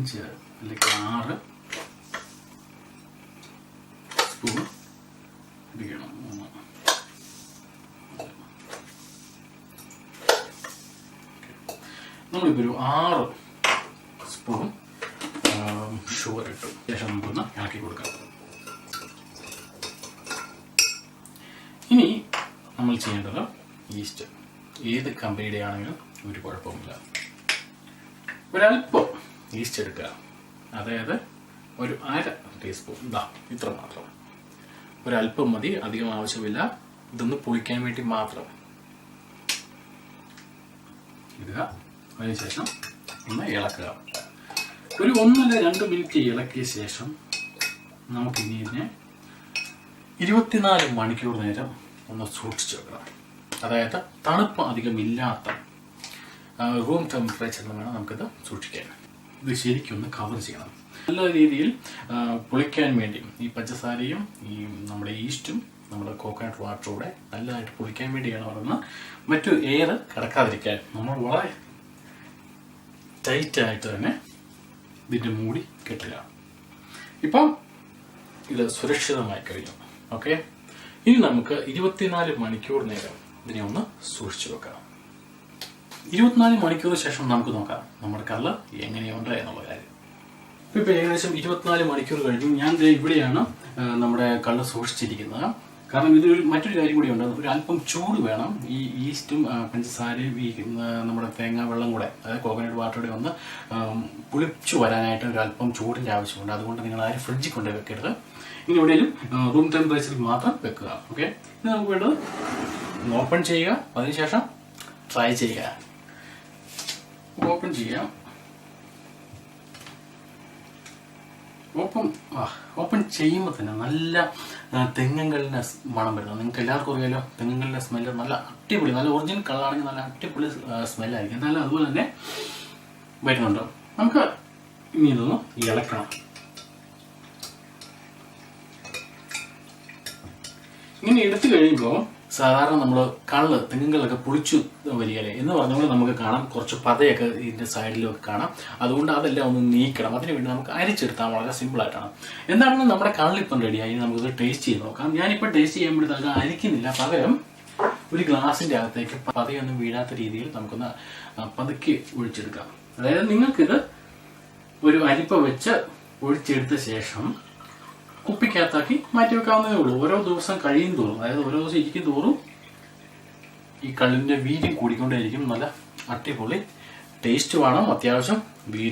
അഞ്ച് അല്ലെങ്കിൽ ആറ് സ്പൂൺ ഇടിക്കണം മൂന്ന്. നമ്മളിപ്പോൾ ഒരു ആറ് സ്പൂൺ ഷുഗർ ഇട്ടു. ശേഷം നമുക്കൊന്ന് ഇളക്കി കൊടുക്കാം. ഇനി നമ്മൾ ചെയ്യേണ്ടത് ഈസ്റ്റ് ഏത് കമ്പനിയുടെ ആണെങ്കിലും ഒരു കുഴപ്പമില്ല. ഒരല്പം ഈസ്റ്റ് എടുക്കുക അതായത് ഒരു അര ടീസ്പൂൺ. ഇതാ ഇത്ര മാത്രം. ഒരല്പം മതി അധികം ആവശ്യമില്ല. ഇതൊന്ന് പൊളിക്കാൻ വേണ്ടി മാത്രം. ഇടുക. അതിനുശേഷം ഒന്ന് ഇളക്കുക. ഒരു ഒന്നല്ല രണ്ട് മിനിറ്റ് ഇളക്കിയ ശേഷം നമുക്കിനി ഇതിനെ ഇരുപത്തിനാല് മണിക്കൂർ നേരം ഒന്ന് സൂക്ഷിച്ചു വെക്കണം. അതായത് തണുപ്പ് അധികം ഇല്ലാത്ത റൂം ടെമ്പറേച്ചറിൽ വേണം നമുക്കിത് സൂക്ഷിക്കാൻ. ഇത് ശരിക്കൊന്ന് കവർ ചെയ്യണം. നല്ല രീതിയിൽ പൊളിക്കാൻ വേണ്ടി ഈ പഞ്ചസാരയും ഈ നമ്മുടെ ഈസ്റ്റും നമ്മുടെ കോക്കനട്ട് വാട്ടറൂടെ നല്ലതായിട്ട് പുളിക്കാൻ വേണ്ടിയാണ് പറയുന്നത്. മറ്റു എയർ കിടക്കാതിരിക്കാൻ നമ്മൾ വളരെ ടൈറ്റായിട്ട് തന്നെ ഇതിന്റെ മൂടി കെട്ടുക. ഇപ്പം ഇത് സുരക്ഷിതമായി കഴിഞ്ഞു ഓക്കെ ഇനി നമുക്ക് ഇരുപത്തിനാല് മണിക്കൂർ നേരം ഇതിനെ ഒന്ന് സൂക്ഷിച്ചു വെക്കാം ഇരുപത്തിനാല് മണിക്കൂർ ശേഷം നമുക്ക് നോക്കാം. നമ്മുടെ കള്ള് എങ്ങനെയുണ്ട് എന്നുള്ള കാര്യം. ഇപ്പൊ ഇപ്പൊ ഏകദേശം ഇരുപത്തിനാല് മണിക്കൂർ കഴിഞ്ഞു. ഞാൻ ഇവിടെയാണ് നമ്മുടെ കള്ള് സൂക്ഷിച്ചിരിക്കുന്നത്. കാരണം ഇത് മറ്റൊരു കാര്യം കൂടി ഉണ്ട്. ഒരു അല്പം ചൂട് വേണം. ഈ ഈസ്റ്റും പഞ്ചസാരയും ഈ നമ്മുടെ തേങ്ങാ വെള്ളം കൂടെ അതായത് കോക്കനട്ട് വാട്ടറുടെ ഒന്ന് പുളിച്ചു വരാനായിട്ട് ഒരു അല്പം ചൂടിന്റെ ആവശ്യമുണ്ട്. അതുകൊണ്ട് നിങ്ങൾ ആരും ഫ്രിഡ്ജിൽ കൊണ്ട് വെക്കരുത്. ഇനി എവിടെയും റൂം ടെമ്പറേച്ചറിൽ മാത്രം വെക്കുക. ഓക്കെ ഇനി നമുക്ക് വേണ്ടത് ഓപ്പൺ ചെയ്യുക. അതിനുശേഷം ട്രൈ ചെയ്യുക. ഓപ്പൺ ചെയ്യാം ഓപ്പൺ ഓപ്പൺ ചെയ്യുമ്പോൾ തന്നെ നല്ല തെങ്ങുകളിന്റെ മണം വരുന്നത് നിങ്ങൾക്ക് എല്ലാവർക്കും അറിയാലോ തെങ്ങുകളിന്റെ സ്മെല്ല് നല്ല അടിപൊളി നല്ല ഒറിജിനൽ കളറാണെങ്കിൽ നല്ല അടിപൊളി സ്മെല്ലായിരിക്കും എന്നാലും അതുപോലെ തന്നെ വരുന്നുണ്ട്. നമുക്ക് ഇനി ഇതൊന്ന് ഇളക്കണം. ഇങ്ങനെ എടുത്തു കഴിയുമ്പോൾ സാധാരണ നമ്മൾ കള്ള് തെങ്ങുകളൊക്കെ പൊളിച്ചു വരികയല്ലേ? എന്ന് പറഞ്ഞാൽ നമുക്ക് കാണാം. കുറച്ച് പതയൊക്കെ ഇതിന്റെ സൈഡിലൊക്കെ കാണാം. അതുകൊണ്ട് അതെല്ലാം ഒന്ന് നീക്കണം. അതിന് വേണ്ടി നമുക്ക് അരിച്ചെടുത്താൽ വളരെ സിമ്പിളായിട്ടാണ് എന്താണെന്ന് നമ്മുടെ കള്ളിപ്പം റെഡിയായി നമുക്കിത് ടേസ്റ്റ് ചെയ്ത് നോക്കാം. ഞാനിപ്പോൾ ടേസ്റ്റ് നമുക്ക് അരിക്കുന്നില്ല. പകരം ഒരു ഗ്ലാസിന്റെ അകത്തേക്ക് പതയൊന്നും വീഴാത്ത രീതിയിൽ നമുക്കൊന്ന് പതുക്കെ ഒഴിച്ചെടുക്കാം. അതായത് നിങ്ങൾക്കിത് ഒരു അരിപ്പ വെച്ച് ഒഴിച്ചെടുത്ത ശേഷം കുപ്പിക്കകത്താക്കി മാറ്റി വെക്കാവുന്നതേ ഉള്ളൂ. ഓരോ ദിവസം കഴിയും തോറും അതായത് ഓരോ ദിവസം ഇരിക്കും തോറും ഈ കള്ളിന്റെ വീര്യം കൂടിക്കൊണ്ടേയിരിക്കും. നല്ല അടിപൊളി ടേസ്റ്റ് വേണം. അത്യാവശ്യം വീര്യം